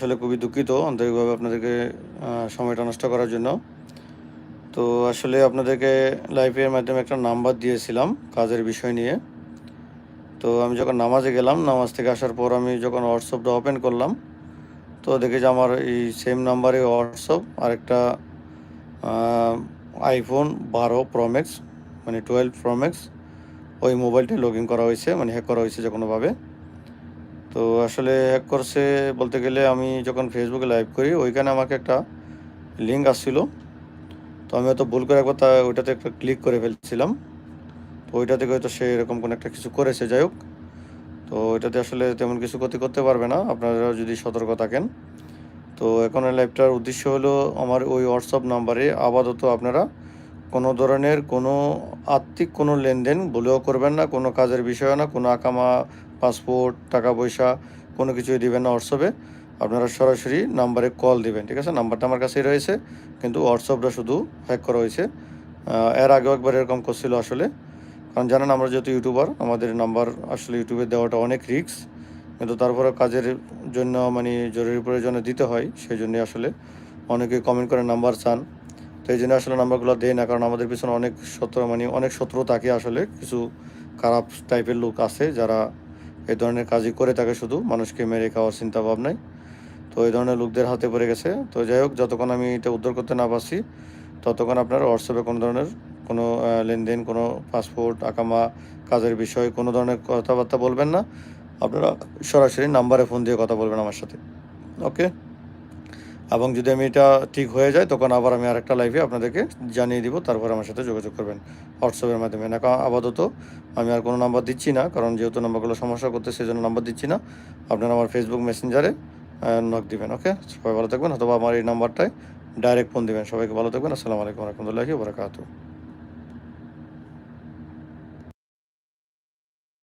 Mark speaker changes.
Speaker 1: আসলে খুবই দুঃখিত আন্তরিকভাবে আপনাদেরকে সময়টা নষ্ট করার জন্য। তো আসলে আপনাদেরকে লাইভের মাধ্যমে একটা নাম্বার দিয়েছিলাম কাজের বিষয় নিয়ে। তো আমি যখন নামাজে গেলাম, নামাজ থেকে আসার পর আমি যখন হোয়াটসঅ্যাপটা ওপেন করলাম, তো দেখি যে আমার এই সেম নাম্বারে হোয়াটসঅ্যাপ আরেকটা আইফোন বারো প্রোম্যাক্স মানে টুয়েলভ প্রোম্যাক্স ওই মোবাইলটি লগ ইন করা হয়েছে মানে হ্যাক করা হয়েছে যে কোনোভাবে। তো আসলে হ্যাক করছে বলতে গেলে আমি যখন ফেসবুকে লাইভ করি, ওইখানে আমাকে একটা লিঙ্ক আসছিল। তো আমি হয়তো ভুল করে একবার তা, ওইটাতে একটা ক্লিক করে ফেলছিলাম। তো ওইটা থেকে হয়তো সে এরকম কোনো একটা কিছু করেছে, যাই হোক। তো ওইটাতে আসলে তেমন কিছু ক্ষতি করতে পারবে না, আপনারা যদি সতর্ক থাকেন। তো এখন লাইভটার উদ্দেশ্য হলো আমার ওই হোয়াটসঅ্যাপ নাম্বারে আপাতত আপনারা কোনো ধরনের কোনো আর্থিক কোনো লেনদেন বলেও করবেন না, কোনো কাজের বিষয় না, কোনো আকামা পাসপোর্ট, টাকা পয়সা, কোনো কিছুই দিবেন না হোয়াটসঅ্যাপে আপনারা সরাসরি নাম্বারে কল দিবেন, ঠিক আছে? নাম্বারটা আমার কাছেই রয়েছে, কিন্তু হোয়াটসঅ্যাপটা শুধু হ্যাক করা হয়েছে। এর আগেও একবার এরকম করছিল আসলে। কারণ জানেন, আমরা যেহেতু ইউটিউবার আমাদের নাম্বার আসলে ইউটিউবে দেওয়াটা অনেক রিস্ক কিন্তু তারপরে কাজের জন্য মানে জরুরি প্রয়োজনে দিতে হয় সেই জন্য আসলে অনেকে কমেন্ট করে নাম্বার চান। তো এই জন্য আসলে নাম্বারগুলো দেয় না, কারণ আমাদের পিছনে অনেক শত্রু মানে অনেক শত্রু থাকে আসলে, কিছু খারাপ টাইপের লোক আছে যারা এই ধরনের কাজই করে থাকে শুধু। মানুষকে মেরে খাওয়ার চিন্তা ভাবনায় তো এই ধরনের লোকদের হাতে পড়ে গেছে। তো যাই হোক, যতক্ষণ আমি এটা উদ্ধার করতে না পারছি, ততক্ষণ আপনার হোয়াটসঅ্যাপে কোনো ধরনের কোনো লেনদেন, কোনো পাসপোর্ট আকামা, কাজের বিষয়ে কোনো ধরনের কথাবার্তা বলবেন না। আপনারা সরাসরি নাম্বারে ফোন দিয়ে কথা বলবেন আমার সাথে। ওকে এবং যদি আমি এটা ঠিক হয়ে যায়, তখন আবার আমি আরেকটা লাইভে আপনাদেরকে জানিয়ে দিব, তারপর আমার সাথে যোগাযোগ করবেন হোয়াটসঅ্যাপের মাধ্যমে। না আপাতত আমি আর কোনো নাম্বার দিচ্ছি না, কারণ যেহেতু নাম্বারগুলো সমস্যা করতে সেই জন্য নাম্বার দিচ্ছি না। আপনারা আমার ফেসবুক মেসেঞ্জারে নক দিবেন ওকে সবাই ভালো থাকবেন, অথবা আমার এই নাম্বারটায় ডাইরেক্ট ফোন দিবেন। সবাইকে ভালো থাকবেন, আসসালামু আলাইকুম রহমতুল্লাহি বরাকাতু